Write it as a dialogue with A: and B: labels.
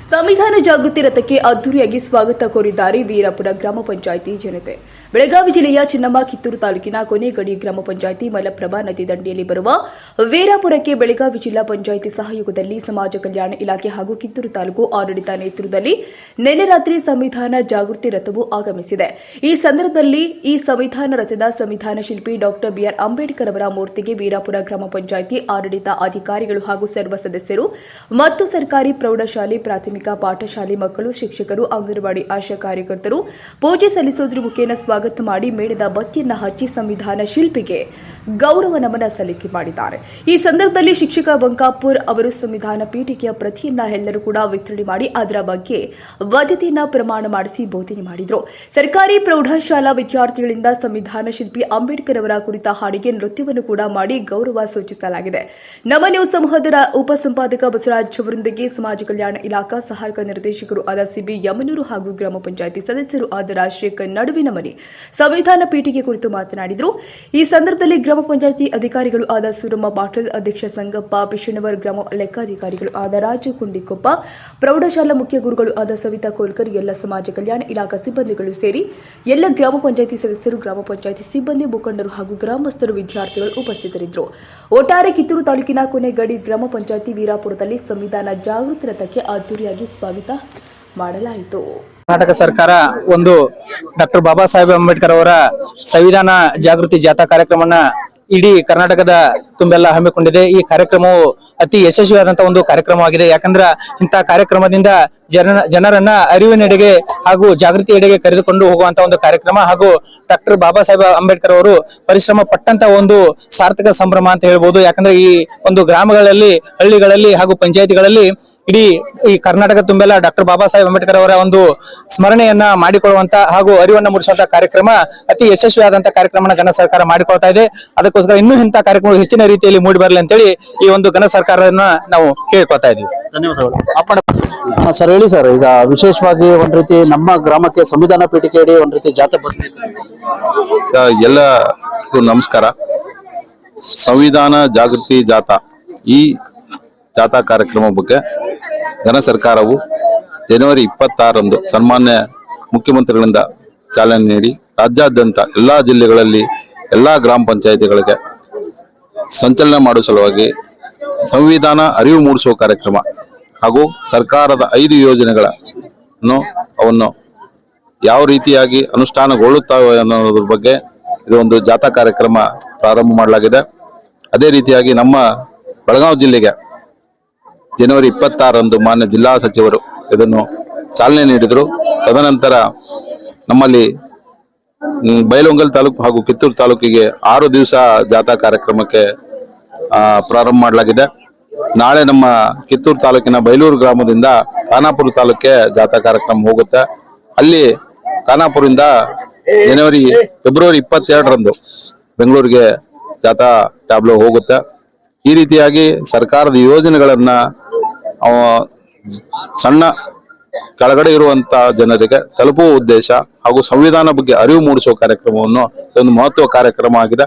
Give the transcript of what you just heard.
A: ಸಂವಿಧಾನ ಜಾಗೃತಿ ರಥಕ್ಕೆ ಅದ್ದೂರಿಯಾಗಿ ಸ್ವಾಗತ ಕೋರಿದ್ದಾರೆ ವೀರಪುರ ಗ್ರಾಮ ಪಂಚಾಯಿತಿ ಜನತೆ. ಬೆಳಗಾವಿ ಜಿಲ್ಲೆಯ ಚಿನ್ನಮ್ಮ ಕಿತ್ತೂರು ತಾಲೂಕಿನ ಕೊನೆಗಡಿ ಗ್ರಾಮ ಪಂಚಾಯಿತಿ ಮಲಪ್ರಭಾ ನದಿ ದಂಡೆಯಲ್ಲಿ ಬರುವ ವೀರಾಪುರಕ್ಕೆ ಬೆಳಗಾವಿ ಜಿಲ್ಲಾ ಪಂಚಾಯಿತಿ ಸಹಯೋಗದಲ್ಲಿ ಸಮಾಜ ಕಲ್ಯಾಣ ಇಲಾಖೆ ಹಾಗೂ ಕಿತ್ತೂರು ತಾಲೂಕು ಆಡಳಿತ ನೇತೃತ್ವದಲ್ಲಿ ನಿನ್ನೆ ರಾತ್ರಿ ಸಂವಿಧಾನ ಜಾಗೃತಿ ರಥವು ಆಗಮಿಸಿದೆ. ಈ ಸಂದರ್ಭದಲ್ಲಿ ಈ ಸಂವಿಧಾನ ರಥದ ಸಂವಿಧಾನ ಶಿಲ್ಪಿ ಡಾಕ್ಟರ್ ಬಿಆರ್ ಅಂಬೇಡ್ಕರ್ ಅವರ ಮೂರ್ತಿಗೆ ವೀರಾಪುರ ಗ್ರಾಮ ಪಂಚಾಯಿತಿ ಆಡಳಿತ ಅಧಿಕಾರಿಗಳು ಹಾಗೂ ಸರ್ವ ಸದಸ್ಯರು ಮತ್ತು ಸರ್ಕಾರಿ ಪ್ರೌಢಶಾಲೆ ಪ್ರಾಥಮಿಕ ಪಾಠಶಾಲೆ ಮಕ್ಕಳು, ಶಿಕ್ಷಕರು, ಅಂಗನವಾಡಿ ಆಶಾ ಕಾರ್ಯಕರ್ತರು ಪೂಜೆ ಸಲ್ಲಿಸೋದ್ರ ಮುಖೇನ ಸ್ವಾಗತ ಮಾಡಿ ಮೇಣದ ಬತ್ತಿಯನ್ನ ಹಚ್ಚಿ ಸಂವಿಧಾನ ಶಿಲ್ಪಿಗೆ ಗೌರವ ನಮನ ಸಲ್ಲಿಕೆ ಮಾಡಿದ್ದಾರೆ. ಈ ಸಂದರ್ಭದಲ್ಲಿ ಶಿಕ್ಷಕ ಬಂಕಾಪುರ್ ಅವರು ಸಂವಿಧಾನ ಪೀಠಿಕೆಯ ಪ್ರತಿಯನ್ನ ಎಲ್ಲರೂ ಕೂಡ ವಿತರಣೆ ಮಾಡಿ ಅದರ ಬಗ್ಗೆ ವದ್ಯತೆಯನ್ನ ಪ್ರಮಾಣ ಮಾಡಿಸಿ ಬೋಧನೆ ಮಾಡಿದರು. ಸರ್ಕಾರಿ ಪ್ರೌಢಶಾಲಾ ವಿದ್ಯಾರ್ಥಿಗಳಿಂದ ಸಂವಿಧಾನ ಶಿಲ್ಪಿ ಅಂಬೇಡ್ಕರ್ ಅವರ ಕುರಿತ ಹಾಡಿಗೆ ನೃತ್ಯವನ್ನು ಕೂಡ ಮಾಡಿ ಗೌರವ ಸೂಚಿಸಲಾಗಿದೆ. ನವ ನ್ಯೂಸ್ ಸಮೂಹದ ಉಪ ಉಪಸಂಪಾದಕ ಬಸವರಾಜ್ ಅವರೊಂದಿಗೆ ಸಮಾಜ ಕಲ್ಯಾಣ ಇಲಾಖಾ ಸಹಾಯಕ ನಿರ್ದೇಶಕರು ಆದ ಸಿಬಿ ಯಮನೂರು ಹಾಗೂ ಗ್ರಾಮ ಪಂಚಾಯಿತಿ ಸದಸ್ಯರು ಆದ ರಾಜಶೇಖರ್ ನಡುವಿನ ಮನೆ. ಸಂವಿಧಾನ ಪೀಠಿಗೆ ಕುರಿತು ಮಾತನಾಡಿದರು. ಈ ಸಂದರ್ಭದಲ್ಲಿ ಗ್ರಾಮ ಪಂಚಾಯಿತಿ ಅಧಿಕಾರಿಗಳು ಆದ ಸುರಮ್ಮ ಪಾಟೀಲ್, ಅಧ್ಯಕ್ಷ ಸಂಗಪ್ಪ ಬಿಷನವರ್ ಗ್ರಾಮ ಲೆಕ್ಕಾಧಿಕಾರಿಗಳು ಆದ ರಾಜು ಕುಂಡಿಕೊಪ್ಪ ಪ್ರೌಢಶಾಲಾ ಮುಖ್ಯ ಗುರುಗಳು ಆದ ಸವಿತಾ ಕೋಲ್ಕರ್, ಎಲ್ಲ ಸಮಾಜ ಕಲ್ಯಾಣ ಇಲಾಖಾ ಸಿಬ್ಬಂದಿಗಳು ಸೇರಿ ಎಲ್ಲ ಗ್ರಾಮ ಪಂಚಾಯಿತಿ ಸದಸ್ಯರು, ಗ್ರಾಮ ಪಂಚಾಯಿತಿ ಸಿಬ್ಬಂದಿ, ಮುಖಂಡರು ಹಾಗೂ ಗ್ರಾಮಸ್ಥರು, ವಿದ್ಯಾರ್ಥಿಗಳು ಉಪಸ್ಥಿತರಿದ್ದರು. ಒಟ್ಟಾರೆ ಕಿತ್ತೂರು ತಾಲೂಕಿನ ಕೊನೆಗಡಿ ಗ್ರಾಮ ಪಂಚಾಯಿತಿ ವೀರಾಪುರದಲ್ಲಿ ಸಂವಿಧಾನ ಜಾಗೃತಿ ರಥಕ್ಕೆ ಅದ್ದೂರಿಯಾಗಿ ಸ್ವಾಗತ ಮಾಡಲಾಯಿತು.
B: ಕರ್ನಾಟಕ ಸರ್ಕಾರ ಒಂದು ಡಾಕ್ಟರ್ ಬಾಬಾ ಸಾಹೇಬ್ ಅಂಬೇಡ್ಕರ್ ಅವರ ಸಂವಿಧಾನ ಜಾಗೃತಿ ಜಾಥಾ ಕಾರ್ಯಕ್ರಮನ ಇಡೀ ಕರ್ನಾಟಕದ ತುಂಬೆಲ್ಲ ಹಮ್ಮಿಕೊಂಡಿದೆ. ಈ ಕಾರ್ಯಕ್ರಮವು ಅತಿ ಯಶಸ್ವಿಯಾದಂತಹ ಒಂದು ಕಾರ್ಯಕ್ರಮವಾಗಿದೆ. ಯಾಕಂದ್ರ ಇಂತಹ ಕಾರ್ಯಕ್ರಮದಿಂದ ಜನ, ಜನರನ್ನ ಅರಿವಿನೆಡೆಗೆ ಹಾಗೂ ಜಾಗೃತಿ ಎಡೆಗೆ ಕರೆದುಕೊಂಡು ಹೋಗುವಂತ ಒಂದು ಕಾರ್ಯಕ್ರಮ ಹಾಗೂ ಡಾಕ್ಟರ್ ಬಾಬಾ ಸಾಹೇಬ್ ಅಂಬೇಡ್ಕರ್ ಅವರು ಪರಿಶ್ರಮ ಪಟ್ಟಂತ ಒಂದು ಸಾರ್ಥಕ ಸಂಭ್ರಮ ಅಂತ ಹೇಳ್ಬೋದು. ಯಾಕಂದ್ರೆ ಈ ಒಂದು ಗ್ರಾಮಗಳಲ್ಲಿ, ಹಳ್ಳಿಗಳಲ್ಲಿ ಹಾಗೂ ಪಂಚಾಯತಿಗಳಲ್ಲಿ ಇಡೀ ಈ ಕರ್ನಾಟಕ ತುಂಬೆಲ್ಲ ಡಾಕ್ಟರ್ ಬಾಬಾ ಸಾಹೇಬ್ ಅಂಬೇಡ್ಕರ್ ಅವರ ಒಂದು ಸ್ಮರಣೆಯನ್ನ ಮಾಡಿಕೊಳ್ಳುವಂತ ಹಾಗೂ ಅರಿವನ್ನ ಮೂಡಿಸುವಂತ ಕಾರ್ಯಕ್ರಮ ಅತಿ ಯಶಸ್ವಿಯಾದಂತ ಕಾರ್ಯಕ್ರಮನ ಘನ ಸರ್ಕಾರ ಮಾಡಿಕೊಳ್ತಾ ಇದೆ. ಅದಕ್ಕೋಸ್ಕರ ಇನ್ನೂ ಇಂಥ ಕಾರ್ಯಕ್ರಮಗಳು ಹೆಚ್ಚಿನ ರೀತಿಯಲ್ಲಿ ಮೂಡಿ ಬರಲಿ ಅಂತೇಳಿ ಈ ಒಂದು ಘನ ಸರ್ಕಾರವನ್ನ ನಾವು ಕೇಳ್ಕೊತಾ ಇದ್ವಿ
C: ಧನ್ಯವಾದಗಳು. ಸರ್ ಹೇಳಿ ಸರ್ ಈಗ ವಿಶೇಷವಾಗಿ ಒಂದ್ ರೀತಿ ನಮ್ಮ ಗ್ರಾಮಕ್ಕೆ ಸಂವಿಧಾನ ಪೀಠಿಕೆ ಅಡಿ ಒಂದ್ ರೀತಿ ಜಾತ್ರೆ ಬರ್ತಿದೆ
D: ಎಲ್ಲ ಎಲ್ಲರಿಗೂ ನಮಸ್ಕಾರ. ಸಂವಿಧಾನ ಜಾಗೃತಿ ಜಾಥಾ ಈ ಜಾಥಾ ಕಾರ್ಯಕ್ರಮ ಬಗ್ಗೆ ಘನ ಸರ್ಕಾರವು ಜನವರಿ ಇಪ್ಪತ್ತಾರರಂದು ಸನ್ಮಾನ್ಯ ಮುಖ್ಯಮಂತ್ರಿಗಳಿಂದ ಚಾಲನೆ ನೀಡಿ ರಾಜ್ಯಾದ್ಯಂತ ಎಲ್ಲ ಜಿಲ್ಲೆಗಳಲ್ಲಿ ಎಲ್ಲ ಗ್ರಾಮ ಪಂಚಾಯಿತಿಗಳಿಗೆ ಸಂಚಲನ ಮಾಡುವ ಸಲುವಾಗಿ ಸಂವಿಧಾನ ಅರಿವು ಮೂಡಿಸುವ ಕಾರ್ಯಕ್ರಮ ಹಾಗೂ ಸರ್ಕಾರದ ಐದು ಯೋಜನೆಗಳನ್ನು ಅವನ್ನು ಯಾವ ರೀತಿಯಾಗಿ ಅನುಷ್ಠಾನಗೊಳ್ಳುತ್ತವೆ ಅನ್ನೋದ್ರ ಬಗ್ಗೆ ಇದು ಒಂದು ಜಾಥಾ ಕಾರ್ಯಕ್ರಮ ಪ್ರಾರಂಭ ಮಾಡಲಾಗಿದೆ. ಅದೇ ರೀತಿಯಾಗಿ ನಮ್ಮ ಬೆಳಗಾವಿ ಜಿಲ್ಲೆಗೆ ಜನವರಿ ಇಪ್ಪತ್ತಾರರಂದು ಮಾನ್ಯ ಜಿಲ್ಲಾ ಸಚಿವರು ಇದನ್ನು ಚಾಲನೆ ನೀಡಿದರು. ತದನಂತರ ನಮ್ಮಲ್ಲಿ ಬೈಲೊಂಗಲ್ ತಾಲೂಕು ಹಾಗೂ ಕಿತ್ತೂರು ತಾಲೂಕಿಗೆ ಆರು ದಿವಸ ಜಾಥಾ ಕಾರ್ಯಕ್ರಮಕ್ಕೆ ಪ್ರಾರಂಭ ಮಾಡಲಾಗಿದೆ. ನಾಳೆ ನಮ್ಮ ಕಿತ್ತೂರು ತಾಲೂಕಿನ ಬೈಲೂರು ಗ್ರಾಮದಿಂದ ಖಾನಾಪುರ ತಾಲೂಕಿಗೆ ಜಾಥಾ ಕಾರ್ಯಕ್ರಮ ಹೋಗುತ್ತೆ. ಅಲ್ಲಿ ಖಾನಾಪುರದಿಂದ ಜನವರಿ, ಫೆಬ್ರವರಿ ಇಪ್ಪತ್ತೆರಡರಂದು ಬೆಂಗಳೂರಿಗೆ ಜಾಥಾ ಟ್ಯಾಬ್ಲೋ ಹೋಗುತ್ತೆ. ಈ ರೀತಿಯಾಗಿ ಸರ್ಕಾರದ ಯೋಜನೆಗಳನ್ನ ಸಣ್ಣ ಕೆಳಗಡೆ ಇರುವಂತಹ ಜನರಿಗೆ ತಲುಪುವ ಉದ್ದೇಶ ಹಾಗೂ ಸಂವಿಧಾನ ಬಗ್ಗೆ ಅರಿವು ಮೂಡಿಸುವ ಕಾರ್ಯಕ್ರಮವನ್ನು ಒಂದು ಮಹತ್ವ ಕಾರ್ಯಕ್ರಮ ಆಗಿದೆ.